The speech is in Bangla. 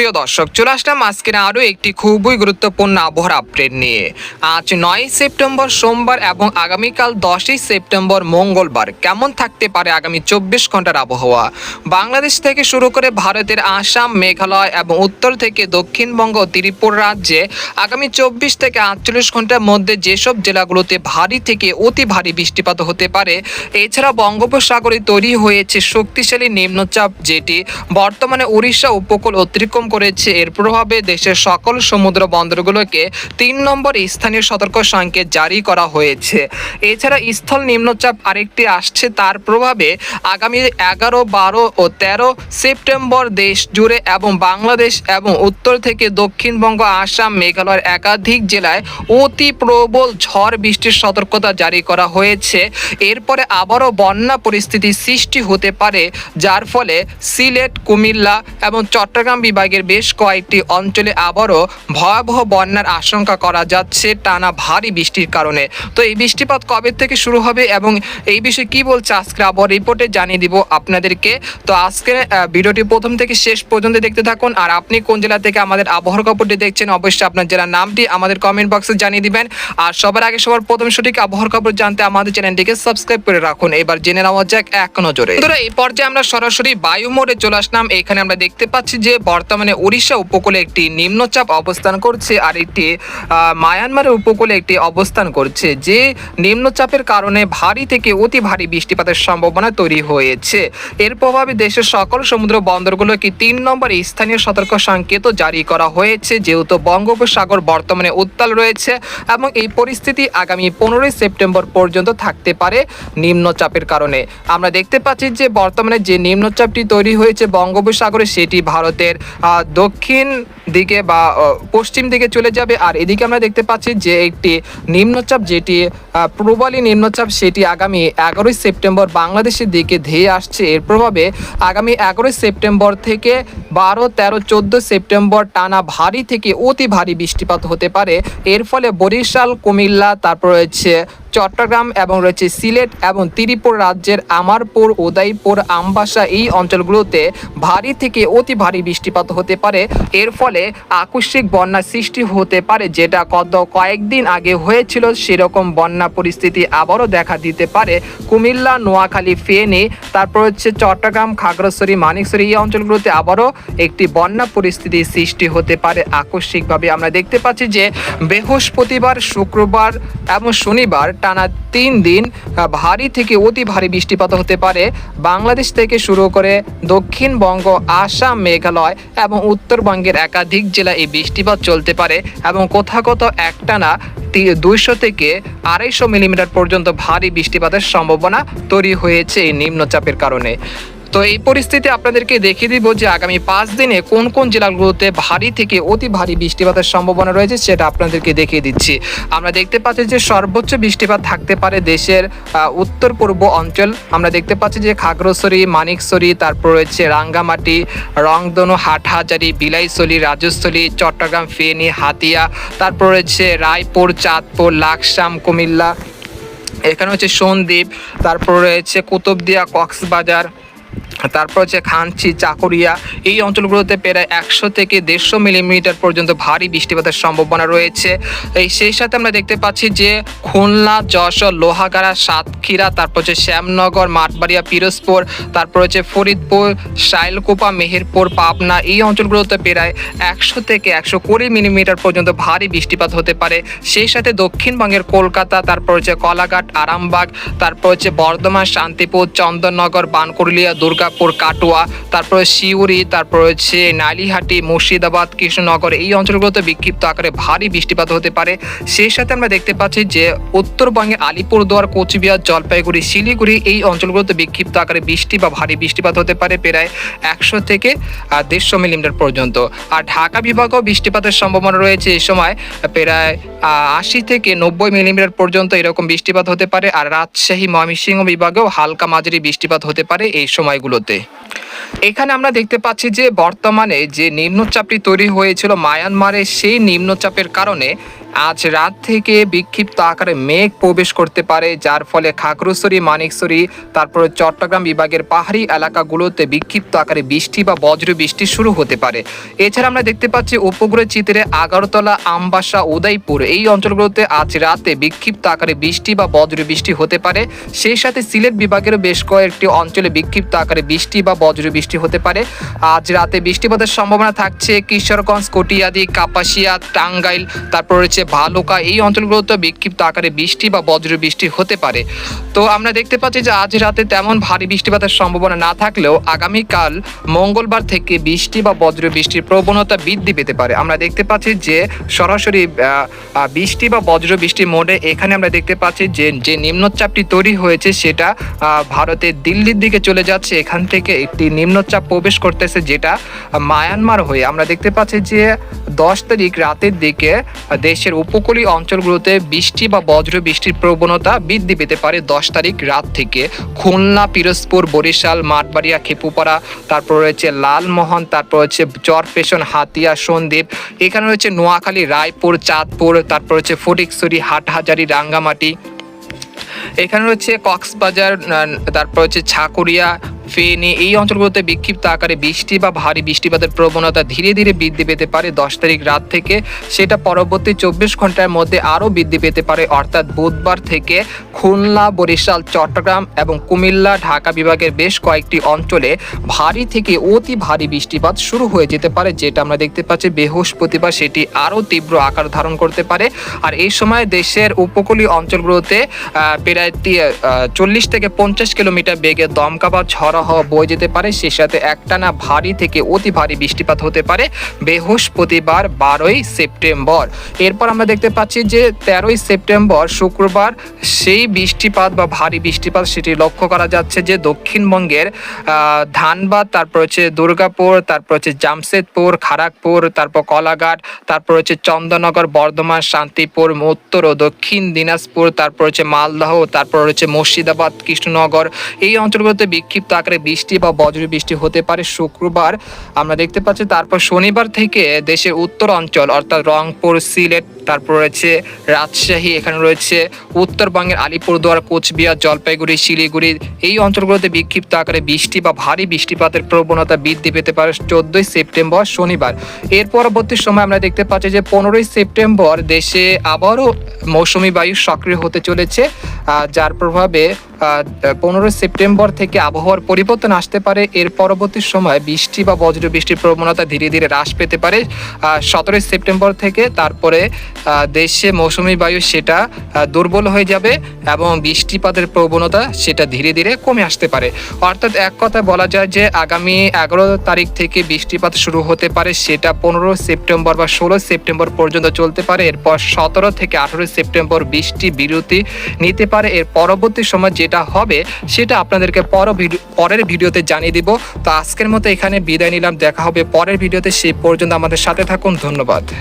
প্রিয় দর্শক, চলে আসলাম আজকের আরও একটি খুবই গুরুত্বপূর্ণ আবহাওয়ার আপডেট নিয়ে। আজ নয় সেপ্টেম্বর সোমবার এবং আগামীকাল দশই সেপ্টেম্বর মঙ্গলবার, কেমন থাকতে পারে আগামী চব্বিশ ঘণ্টার আবহাওয়া? বাংলাদেশ থেকে শুরু করে ভারতের আসাম, মেঘালয় এবং উত্তর থেকে দক্ষিণবঙ্গ ত্রিপুরা রাজ্যে আগামী চব্বিশ থেকে আটচল্লিশ ঘণ্টার মধ্যে যেসব জেলাগুলোতে ভারী থেকে অতি ভারী বৃষ্টিপাত হতে পারে এছাড়া বঙ্গোপসাগরে তৈরি হয়েছে শক্তিশালী নিম্নচাপ, যেটি বর্তমানে উড়িষ্যা উপকূল অতিক্রম করেছে। এর প্রভাবে দেশের সকল সমুদ্র বন্দরগুলোকে তিন নম্বর স্থানীয় সতর্ক সংকেত জারি করা হয়েছে। এছাড়া স্থল নিম্নচাপ আরেকটি আসছে, তার প্রভাবে আগামী এগারো, বারো ও তেরো সেপ্টেম্বর দেশ জুড়ে এবং বাংলাদেশ এবং উত্তর থেকে দক্ষিণবঙ্গ, আসাম, মেঘালয়ের একাধিক জেলায় অতি প্রবল ঝড় বৃষ্টির সতর্কতা জারি করা হয়েছে। এরপরে আবারও বন্যা পরিস্থিতি সৃষ্টি হতে পারে, যার ফলে সিলেট, কুমিল্লা এবং চট্টগ্রাম বিভাগের বেশ কয়েকটি অঞ্চলে আবারও ভয়াবহ বন্যার আশঙ্কা করা যাচ্ছে টানা ভারী বৃষ্টির কারণে। তো এই বৃষ্টিপাত কবে থেকে শুরু হবে এবং এই বিষয়ে কি বলছে আজকে আবহাওয়া রিপোর্টে জানিয়ে দিব আপনাদেরকে। তো আজকে ভিডিওটি প্রথম থেকে শেষ পর্যন্ত দেখতে থাকুন। আর আপনি কোন জেলা থেকে আমাদের আবহাওয়ার খবরটি দেখছেন, অবশ্যই আপনার জেলার নামটি আমাদের কমেন্ট বক্সে জানিয়ে দিবেন। আর সবার আগে সবার প্রথম সঠিক আবহাওয়ার খবর জানতে আমাদের চ্যানেলটিকে সাবস্ক্রাইব করে রাখুন। এবার জেনে নেওয়া যাক এক নজরে। এই পর্যায়ে আমরা সরাসরি বায়ু মোড়ে চলে আসলাম। এখানে আমরা দেখতে পাচ্ছি যে বর্তমানে উড়িষ্যা উপকূলে একটি নিম্নচাপ অবস্থান করছে আর আহ, মায়ানমারের উপকূলে একটি অবস্থান করছে যে নিম্নচাপের কারণে ভারী থেকে অতি ভারী বৃষ্টিপাতের সম্ভাবনা তৈরি হয়েছে। এর প্রভাবে দেশের সকল সমুদ্র বন্দরগুলোকে তিন নম্বর স্থানীয় সতর্ক সংকেত জারি করা হয়েছে যেহেতু বঙ্গোপসাগর বর্তমানে উত্তাল রয়েছে এবং এই পরিস্থিতি আগামী পনেরোই সেপ্টেম্বর পর্যন্ত থাকতে পারে নিম্নচাপের কারণে। আমরা দেখতে পাচ্ছি যে বর্তমানে যে নিম্নচাপটি তৈরি হয়েছে বঙ্গোপসাগরে সেটি ভারতের দক্ষিণ দিকে বা পশ্চিম দিকে চলে যাবে। আর এদিকে আমরা দেখতে পাচ্ছি যে একটি নিম্নচাপ যেটি প্রবালী নিম্নচাপ সেটি আগামী এগারোই সেপ্টেম্বর বাংলাদেশের দিকে ধেয়ে আসছে। এর প্রভাবে আগামী এগারোই সেপ্টেম্বর থেকে বারো, তেরো, চোদ্দ সেপ্টেম্বর টানা ভারী থেকে অতি ভারী বৃষ্টিপাত হতে পারে। এর ফলে বরিশাল, কুমিল্লা, তারপর রয়েছে চট্টগ্রাম এবং রয়েছে সিলেট এবং ত্রিপুর রাজ্যের আমারপুর, উদয়পুর, আমবাসা এই অঞ্চলগুলোতে ভারী থেকে অতি ভারী বৃষ্টিপাত হতে পারে। এর ফলে আকস্মিক বন্যা সৃষ্টি হতে পারে, যেটা কত কয়েকদিন আগে হয়েছিল সেরকম বন্যা পরিস্থিতি আবারও দেখা দিতে পারে। কুমিল্লা, নোয়াখালী, ফেনী, তারপর হচ্ছে চট্টগ্রাম, খাগড়াছড়ি মানিকছড়ি এই অঞ্চলগুলোতে আবারও একটি বন্যা পরিস্থিতি সৃষ্টি হতে পারে। আকস্মিকভাবে আমরা দেখতে পাচ্ছি যে বৃহস্পতিবার, শুক্রবার এবং শনিবার টানা তিন দিন ভারী থেকে অতি ভারী বৃষ্টিপাত হতে পারে। বাংলাদেশ থেকে শুরু করে দক্ষিণবঙ্গ, আসাম, মেঘালয় এবং উত্তরবঙ্গের একাধিক জেলা এই বৃষ্টিপাত চলতে পারে এবং কোথাও কোথাও একটানা দুইশো থেকে আড়াইশো মিলিমিটার পর্যন্ত ভারী বৃষ্টিপাতের সম্ভাবনা তৈরি হয়েছে এই নিম্নচাপের কারণে। তো এই পরিস্থিতি আপনাদেরকে দেখিয়ে দিব যে আগামী পাঁচ দিনে কোন কোন জেলাগুলোতে ভারী থেকে অতি ভারী বৃষ্টিপাতের সম্ভাবনা রয়েছে সেটা আপনাদেরকে দেখিয়ে দিচ্ছি। আমরা দেখতে পাচ্ছি যে সর্বোচ্চ বৃষ্টিপাত থাকতে পারে দেশের উত্তর পূর্ব অঞ্চল। আমরা দেখতে পাচ্ছি যে খাগড়াছড়ি, মানিকছড়ি, তারপর রয়েছে রাঙ্গামাটি রংদনু হাটহাজারি, বিলাইছড়ি, রাজস্থলী, চট্টগ্রাম, ফেনী, হাতিয়া, তারপর রয়েছে রায়পুর, চাঁদপুর, লাকসাম, কুমিল্লা। এখানে হচ্ছে সন্দ্বীপ, তারপর রয়েছে কুতুবদিয়া, কক্সবাজার তারপর হচ্ছে খানচি, চাকুরিয়া, এই অঞ্চলগুলোতে প্রায় একশো থেকে দেড়শো মিলিমিটার পর্যন্ত ভারী বৃষ্টিপাতের সম্ভাবনা রয়েছে। এই সেই সাথে আমরা দেখতে পাচ্ছি যে খুলনা, যশোর, লোহাগাড়া, সাতক্ষীরা, তারপর হচ্ছে শ্যামনগর, মাঠবাড়িয়া, পিরোজপুর, তারপর হচ্ছে ফরিদপুর, শাইলকুপা, মেহেরপুর, পাবনা, এই অঞ্চলগুলোতে প্রায় একশো থেকে একশো কুড়ি মিলিমিটার পর্যন্ত ভারী বৃষ্টিপাত হতে পারে। সেই সাথে দক্ষিণবঙ্গের কলকাতা, তারপর হচ্ছে কলাঘাট, আরামবাগ, তারপর হচ্ছে বর্ধমান, শান্তিপুর, চন্দননগর বানকুরলিয়া দুর্গাপুর, কাটোয়া, তারপরে শিউরি তারপর হচ্ছে নালিহাটি, মুর্শিদাবাদ, কৃষ্ণনগর, এই অঞ্চলগুলোতে বিক্ষিপ্ত আকারে ভারী বৃষ্টিপাত হতে পারে। সেই সাথে আমরা দেখতে পাচ্ছি যে উত্তরবঙ্গে আলিপুরদুয়ার, কোচবিহার, জলপাইগুড়ি, শিলিগুড়ি এই অঞ্চলগুলোতে বিক্ষিপ্ত আকারে বৃষ্টি বা ভারী বৃষ্টিপাত হতে পারে প্রায় একশো থেকে দেড়শো মিলিমিটার পর্যন্ত। আর ঢাকা বিভাগেও বৃষ্টিপাতের সম্ভাবনা রয়েছে এই সময়, প্রায় আশি থেকে নব্বই মিলিমিটার পর্যন্ত এরকম বৃষ্টিপাত হতে পারে। আর রাজশাহী, ময়মনসিংহ বিভাগেও হালকা মাঝারি বৃষ্টিপাত হতে পারে এই সময়গুলোতে। এখানে আমরা দেখতে পাচ্ছি যে বর্তমানে যে নিম্নচাপটি তৈরি হয়েছিল মায়ানমারে, সেই নিম্নচাপের কারণে আজ রাত থেকে বিক্ষিপ্ত আকারে মেঘ প্রবেশ করতে পারে, যার ফলে খাগড়াছড়ি, মানিকছড়ি, তারপরে চট্টগ্রাম বিভাগের পাহাড়ি এলাকাগুলোতে বিক্ষিপ্ত আকারে বৃষ্টি বা বজ্র বৃষ্টি শুরু হতে পারে। এছাড়া আমরা দেখতে পাচ্ছি উপগ্রহ চিত্রে আগরতলা আমবাসা, উদয়পুর এই অঞ্চলগুলোতে আজ রাতে বিক্ষিপ্ত আকারে বৃষ্টি বা বজ্র বৃষ্টি হতে পারে। সেই সাথে সিলেট বিভাগের বেশ কয়েকটি অঞ্চলে বিক্ষিপ্ত আকারে বৃষ্টি বা বজ্র বৃষ্টি হতে পারে। আজ রাতে বৃষ্টিপাতের সম্ভাবনা থাকছে কিশোরগঞ্জ, কটিয়াদি, কাপাসিয়া, টাঙ্গাইল, তারপর রয়েছে ভালুকা। এই অঞ্চলগুলোতে বিক্ষিপ্ত আকারে বৃষ্টি বা বজ্র বৃষ্টি হতে পারে। তো আমরা দেখতে পাচ্ছি যে আজ রাতে তেমন ভারী বৃষ্টিপাতের সম্ভাবনা না থাকলেও আগামীকাল মঙ্গলবার থেকে বৃষ্টি বা বজ্র বৃষ্টির প্রবণতা বৃদ্ধি পেতে পারে। আমরা দেখতে পাচ্ছি যে সরাসরি বৃষ্টি বা বজ্র বৃষ্টি মোডে এখানে আমরা দেখতে পাচ্ছি যে যে নিম্নচাপটি তৈরি হয়েছে সেটা ভারতের দিল্লির দিকে চলে যাচ্ছে। এখান থেকে একটি নিম্নচাপ প্রবেশ করতেছে যেটা মায়ানমার হয়ে। আমরা দেখতে পাচ্ছি যে দশ তারিখ রাতের দিকে আহ, দেশের উপকূলীয় অঞ্চলগুলোতে বৃষ্টি বা বজ্র বৃষ্টির প্রবণতা বৃদ্ধি পেতে পারে দশ তারিখ রাত থেকে। খুলনা, পিরোজপুর, বরিশাল, মাঠবাড়িয়া, খেপুপাড়া, তারপর রয়েছে লালমোহন, তারপর হচ্ছে চরপেশন, হাতিয়া, সন্দ্বীপ, এখানে রয়েছে নোয়াখালী, রায়পুর, চাঁদপুর, তারপর হচ্ছে ফটিকছড়ি, হাটহাজারি, রাঙ্গামাটি। এখানে রয়েছে কক্সবাজার তারপর হচ্ছে ছাকুরিয়া ফেনী এই অঞ্চলগুলোতে বিক্ষিপ্ত আকারে বৃষ্টি বা ভারী বৃষ্টিপাতের প্রবণতা ধীরে ধীরে বৃদ্ধি পেতে পারে। দশ তারিখ রাত থেকে সেটা পরবর্তী চব্বিশ ঘণ্টার মধ্যে আরও বৃদ্ধি পেতে পারে। অর্থাৎ বুধবার থেকে খুলনা, বরিশাল, চট্টগ্রাম এবং কুমিল্লা, ঢাকা বিভাগের বেশ কয়েকটি অঞ্চলে ভারী থেকে অতি ভারী বৃষ্টিপাত শুরু হয়ে যেতে পারে, যেটা আমরা দেখতে পাচ্ছি বৃহস্পতিবার সেটি আরও তীব্র আকার ধারণ করতে পারে। আর এই সময় দেশের উপকূলীয় অঞ্চলগুলোতে প্রায় চল্লিশ থেকে পঞ্চাশ কিলোমিটার বেগে দমকা বা ঝড় হওয়া বয়ে যেতে পারে। সেই সাথে একটানা ভারী থেকে অতি ভারী বৃষ্টিপাত হতে পারে বৃহস্পতিবার বারোই সেপ্টেম্বর। এরপর আমরা দেখতে পাচ্ছি যে তেরোই সেপ্টেম্বর শুক্রবার সেই বৃষ্টিপাত বা ভারী বৃষ্টিপাত সেটি লক্ষ্য করা যাচ্ছে যে দক্ষিণবঙ্গের ধানবাদ, তারপর হচ্ছে দুর্গাপুর, তারপর হচ্ছে জামশেদপুর খড়গপুর তারপর কলাঘাট, তারপর হচ্ছে চন্দননগর, বর্ধমান, শান্তিপুর, উত্তর ও দক্ষিণ দিনাজপুর, তারপর হচ্ছে মালদহ, তারপর হচ্ছে মুর্শিদাবাদ, কৃষ্ণনগর। এই অঞ্চলগুলোতে বিক্ষিপ্ত আকারে বৃষ্টি বা বজ্র বৃষ্টি হতে পারে শুক্রবার। আমরা দেখতে পাচ্ছি তারপর শনিবার থেকে দেশের উত্তর অঞ্চল অর্থাৎ রংপুর, সিলেট তারপর রয়েছে রাজশাহী, এখানে রয়েছে উত্তরবঙ্গের আলিপুরদুয়ার, কোচবিহার, জলপাইগুড়ি, শিলিগুড়ি। এই অঞ্চলগুলোতে বিক্ষিপ্ত আকারে বৃষ্টি বা ভারী বৃষ্টিপাতের প্রবণতা বৃদ্ধি পেতে পারে চোদ্দই সেপ্টেম্বর শনিবার। এর পরবর্তী সময় আমরা দেখতে পাচ্ছি যে পনেরোই সেপ্টেম্বর দেশে আবারও মৌসুমি বায়ু সক্রিয় হতে চলেছে যার প্রভাবে পনেরোই সেপ্টেম্বর থেকে আবহাওয়ার পরিবর্তন আসতে পারে। এর পরবর্তী সময় বৃষ্টি বা বজ্র বৃষ্টির প্রবণতা ধীরে ধীরে হ্রাস পেতে পারে সতেরোই সেপ্টেম্বর থেকে। তারপরে দেশে মৌসুমি বায়ু সেটা দুর্বল হয়ে যাবে এবং বৃষ্টিপাতের প্রবণতা সেটা ধীরে ধীরে কমে আসতে পারে। অর্থাৎ এক কথা বলা যায় যে আগামী এগারো তারিখ থেকে বৃষ্টিপাত শুরু হতে পারে, সেটা পনেরো সেপ্টেম্বর বা ষোলো সেপ্টেম্বর পর্যন্ত চলতে পারে। এরপর সতেরো থেকে আঠেরোই সেপ্টেম্বর বৃষ্টি বিরতি নিতে পারে। এর পরবর্তী সময় যেটা হবে, সেটা আপনাদেরকে পর পরের ভিডিওতে জানিয়ে দিব। তো আজকের মতো এখানে বিদায় নিলাম। দেখা হবে পরের ভিডিওতে। সেই পর্যন্ত আমাদের সাথে থাকুন। ধন্যবাদ।